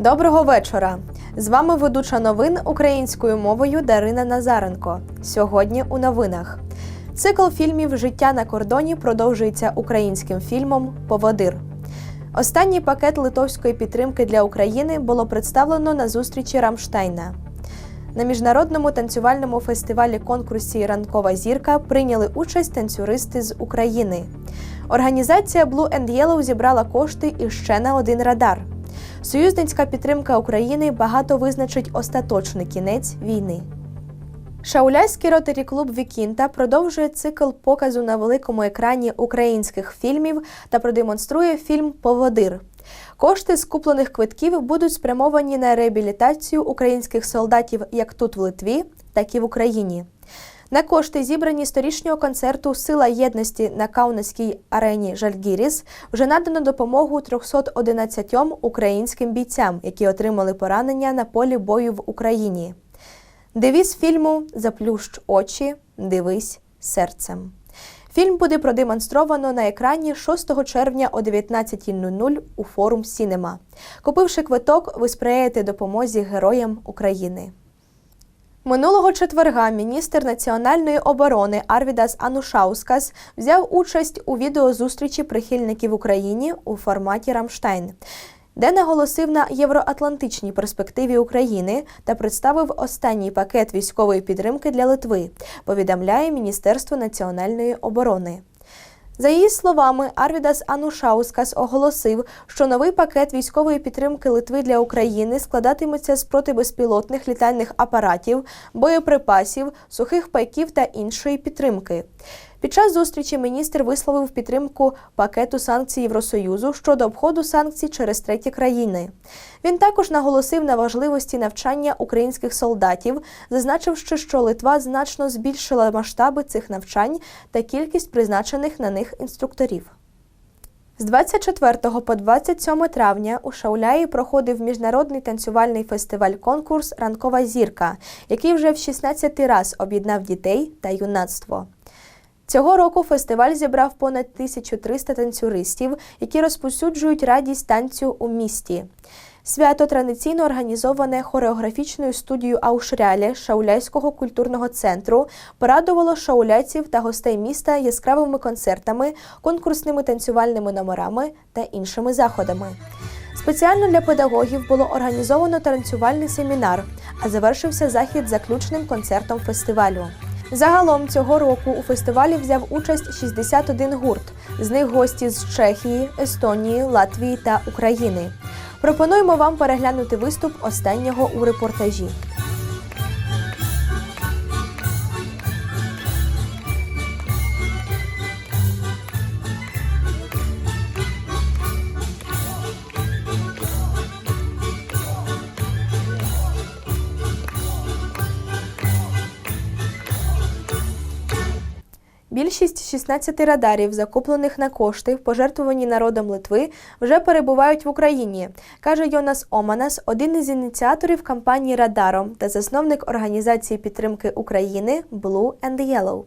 Доброго вечора! З вами ведуча новин українською мовою Дарина Назаренко. Сьогодні у новинах. Цикл фільмів Життя на кордоні продовжується українським фільмом Поводир. Останній пакет литовської підтримки для України було представлено на зустрічі Рамштайна. На міжнародному танцювальному фестивалі конкурсі Ранкова зірка прийняли участь танцюристи з України. Організація Blue and Yellow зібрала кошти і ще на один радар. Союзницька підтримка України багато визначить остаточний кінець війни. Шауляйський ротарі клуб Вікінта продовжує цикл показу на великому екрані українських фільмів та продемонструє фільм Поводир. Кошти з куплених квитків будуть спрямовані на реабілітацію українських солдатів як тут в Литві, так і в Україні. На кошти, зібрані з торічнього концерту Сила єдності на Каунасській арені Жальгіріс, вже надано допомогу 311 українським бійцям, які отримали поранення на полі бою в Україні. Девіз фільму Заплющ очі, дивись серцем. Фільм буде продемонстровано на екрані 6 червня о 19.00 у форум Сінема. Купивши квиток, ви сприяєте допомозі героям України. Минулого четверга міністр національної оборони Арвідас Анушаускас взяв участь у відеозустрічі прихильників Україні у форматі Рамштайн, де наголосив на євроатлантичній перспективі України та представив останній пакет військової підтримки для Литви. Повідомляє Міністерство національної оборони. За її словами, Арвідас Анушаускас оголосив, що новий пакет військової підтримки Литви для України складатиметься з протибезпілотних літальних апаратів, боєприпасів, сухих пайків та іншої підтримки. Під час зустрічі міністр висловив підтримку пакету санкцій Євросоюзу щодо обходу санкцій через треті країни. Він також наголосив на важливості навчання українських солдатів, зазначивши, що Литва значно збільшила масштаби цих навчань та кількість призначених на них інструкторів. З 24 по 27 травня у Шауляї проходив міжнародний танцювальний фестиваль-конкурс Ранкова зірка, який вже в 16 раз об'єднав дітей та юнацтво. Цього року фестиваль зібрав понад 1300 танцюристів, які розповсюджують радість танцю у місті. Свято традиційно організоване хореографічною студією Аушрялі Шауляйського культурного центру порадувало шауляйців та гостей міста яскравими концертами, конкурсними танцювальними номерами та іншими заходами. Спеціально для педагогів було організовано танцювальний семінар, а завершився захід заключним концертом фестивалю. Загалом цього року у фестивалі взяв участь 61 гурт, з них гості з Чехії, Естонії, Латвії та України. Пропонуємо вам переглянути виступ останнього у репортажі. Більшість 16 радарів, закуплених на кошти, пожертвувані народом Литви, вже перебувають в Україні, каже Йонас Оманас, один із ініціаторів кампанії Радаром та засновник організації підтримки України Blue and Yellow.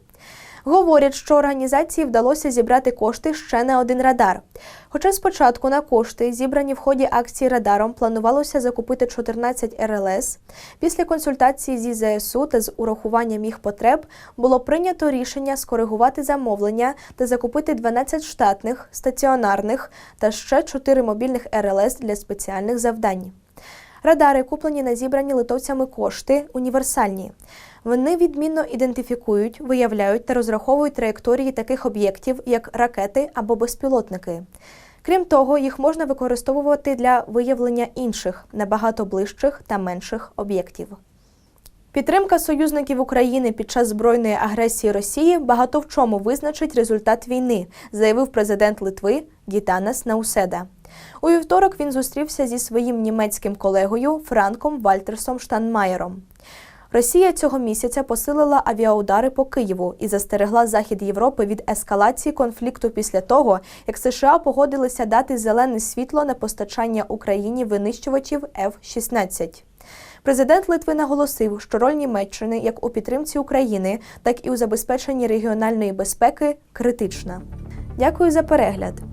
Говорять, що організації вдалося зібрати кошти ще на один радар. Хоча спочатку на кошти, зібрані в ході акції радаром, планувалося закупити 14 РЛС. Після консультації зі ЗСУ та з урахуванням їх потреб було прийнято рішення скоригувати замовлення та закупити 12 штатних, стаціонарних та ще 4 мобільних РЛС для спеціальних завдань. Радари, куплені на зібрані литовцями кошти, універсальні. Вони відмінно ідентифікують, виявляють та розраховують траєкторії таких об'єктів, як ракети або безпілотники. Крім того, їх можна використовувати для виявлення інших, набагато ближчих та менших об'єктів. Підтримка союзників України під час збройної агресії Росії багато в чому визначить результат війни, заявив президент Литви Гітанас Науседа. У вівторок він зустрівся зі своїм німецьким колегою Франком Вальтерсом Штанмаєром. Росія цього місяця посилила авіаудари по Києву і застерегла Захід Європи від ескалації конфлікту після того, як США погодилися дати зелене світло на постачання Україні винищувачів F-16. Президент Литви наголосив, що роль Німеччини як у підтримці України, так і у забезпеченні регіональної безпеки критична. Дякую за перегляд.